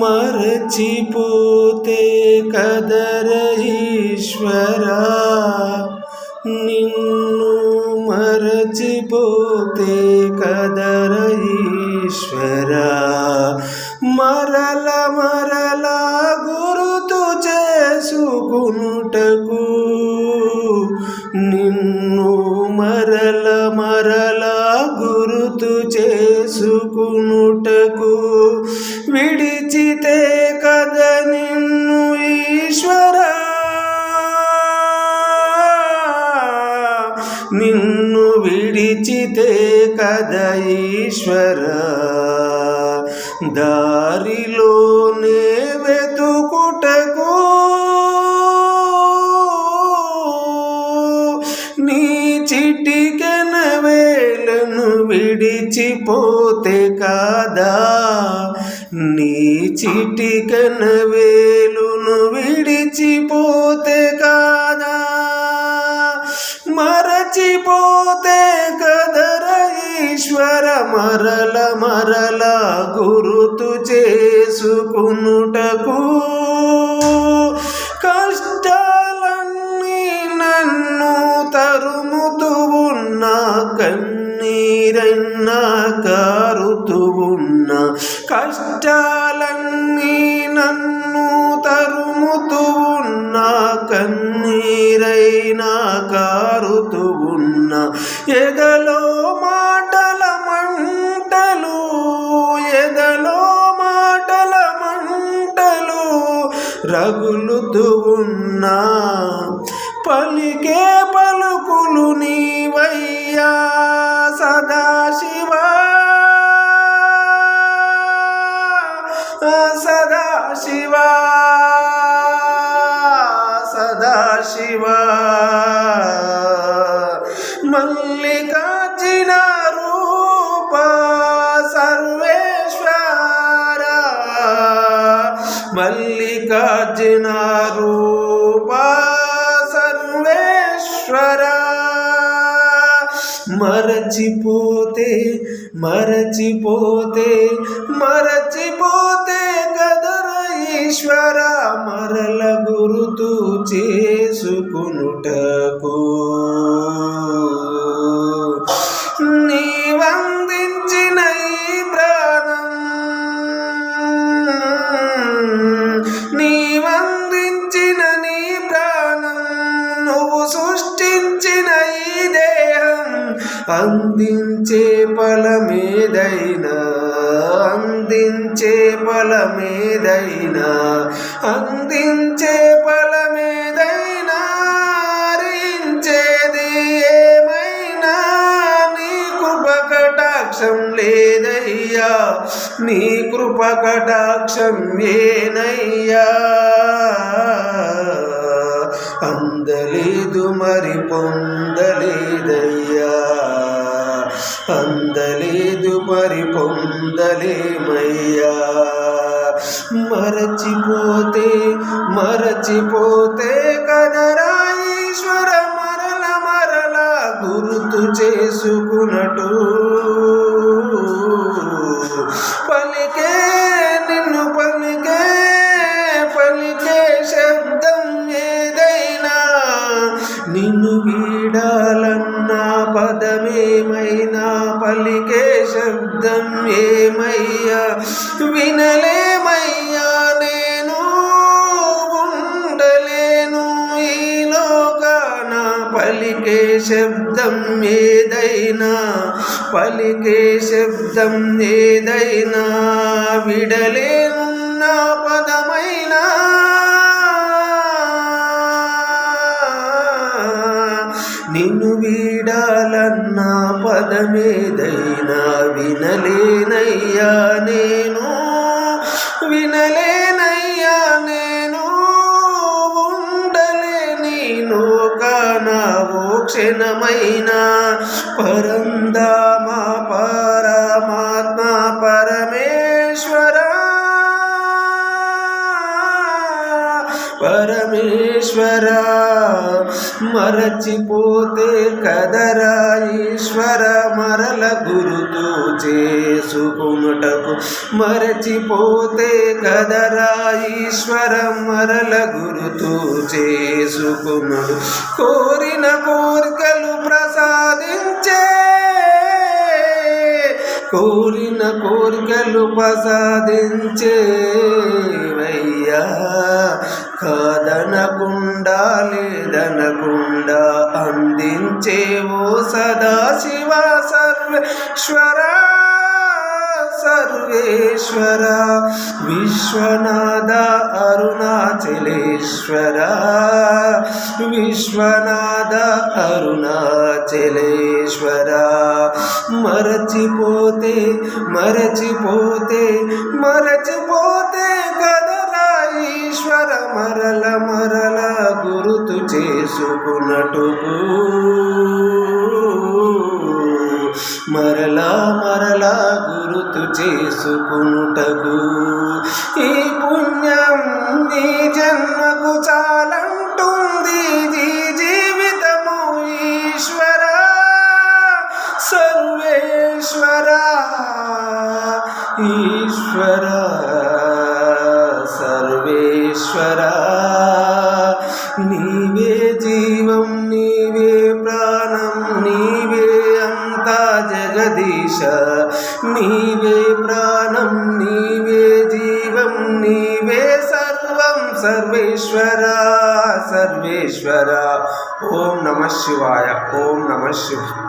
మరచిపోతే కదర ఈశ్వరా నిన్ను మరచిపోతే కదర ఈశ్వరా మరల మరలా గురుతు చేసుకునుటకు నిన్ను మరల మరల నిన్ను విడిచితే కదఈశ్వర దారిలోనే వెతుకుటకు నీ చిటికెన వేలను విడిచిపోతే కాదా? నీ చిటికెన వేలును విడిచిపోతే మరల మరల గురుతు చేసుకునుటకు కష్టాలన్నీ నన్ను తరుముతూ ఉన్న కన్నీరైనా కారుతూ కష్టాలన్నీ నన్ను తరుముతూ ఉన్న కన్నీరైనా కారుతూ ఉన్న మాటల రగులుతూ ఉన్నా. పలికే పలుకులు నీవయ్యా సదాశివ. సదాశివ సదాశివా. మల్లికార్జున సర్వేశ్వర మరచిపోతే మరచిపోతే మరచిపోతే గదర ఈశ్వర మరల గురుతు చేసుకునుటకు అందించే ఫలమేదైనా అందించే ఫలమేదైనా అందించే ఫలమేదైనా హరించేది ఏమైనా నీ కృప కటాక్షం లేదయ్యా నీ కృప కటాక్షం ఏనయ్యా. అందలేదు మరి పొందలేదయ్యా. అందలేదు మరి పొందలేమయ్యా మరచిపోతే మరచిపోతే కదరా మరల మరల గుర్తు చేసుకున్నట్టు పలికే ఏమయ్యా? వినలేమయ్యా నేను ఉండలేను. ఈ లోకాన పలికే శబ్దం ఏదైనా పలికే శబ్దం ఏదైనా విడలేనున్న పదమైనా. నిన్ను వీడాలన్న పదమేదైనా వినలేనయ్యా నేను. వినలేనయ్యా నేను. ఉండలేని ఓ క్షణమైన. పరందామా పరమాత్మ పరమే పరమేశ్వర మరచిపోతే కదరా ఈశ్వర మరల గురుతో చేసుకునుటకు మరచిపోతే కదరా ఈశ్వర మరల గురుతో చేసుకునుడు. కోరిన కోరికలు ప్రసాదించే కోరిన కోరికలు ప్రసాదించేవయ్యా కాదనకుండా లేదనకుండా అందించేవో సదాశివ సర్వేశ్వర. సర్వేశ్వర విశ్వనాథ అరుణాచలేశ్వర. విశ్వనాథ అరుణాచలేశ్వర. మరచిపోతే మరచిపోతే మరచిపోతే కదా ఈశ్వర మరల మరల గురుతు చేసుకున్నటుకు. మరలా మరలా గురుతు చేసుకునుటకు. ఈ పుణ్యం నీ జన్మ సర్వేశ్వర నీవే జీవం నీవే ప్రాణం నీవే అంతా జగదీశ. నీవే ప్రాణం నీవే జీవం నీవే సర్వం సర్వేశ్వర సర్వేశ్వర. ఓం నమ శివాయ ఓం నమ శివాయ.